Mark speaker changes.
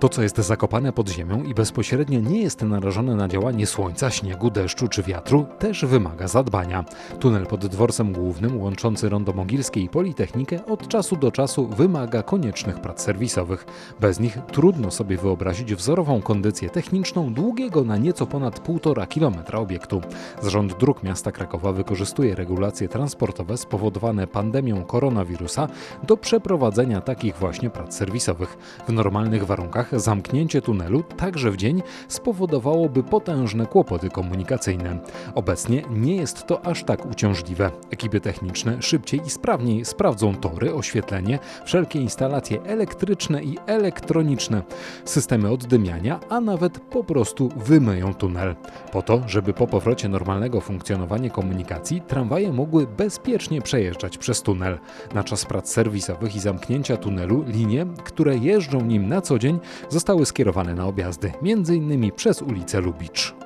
Speaker 1: To, co jest zakopane pod ziemią i bezpośrednio nie jest narażone na działanie słońca, śniegu, deszczu czy wiatru, też wymaga zadbania. Tunel pod dworcem głównym łączący Rondo Mogilskie i Politechnikę od czasu do czasu wymaga koniecznych prac serwisowych. Bez nich trudno sobie wyobrazić wzorową kondycję techniczną długiego na nieco ponad 1,5 kilometra obiektu. Zarząd Dróg Miasta Krakowa wykorzystuje regulacje transportowe spowodowane pandemią koronawirusa do przeprowadzenia takich właśnie prac serwisowych. W normalnych warunkach zamknięcie tunelu także w dzień spowodowałoby potężne kłopoty komunikacyjne. Obecnie nie jest to aż tak uciążliwe. Ekipy techniczne szybciej i sprawniej sprawdzą tory, oświetlenie, wszelkie instalacje elektryczne i elektroniczne, systemy oddymiania, a nawet po prostu wymyją tunel. Po to, żeby po powrocie normalnego funkcjonowania komunikacji tramwaje mogły bezpiecznie przejeżdżać przez tunel. Na czas prac serwisowych i zamknięcia tunelu linie, które jeżdżą nim na co dzień, zostały skierowane na objazdy, m.in. przez ulicę Lubicz.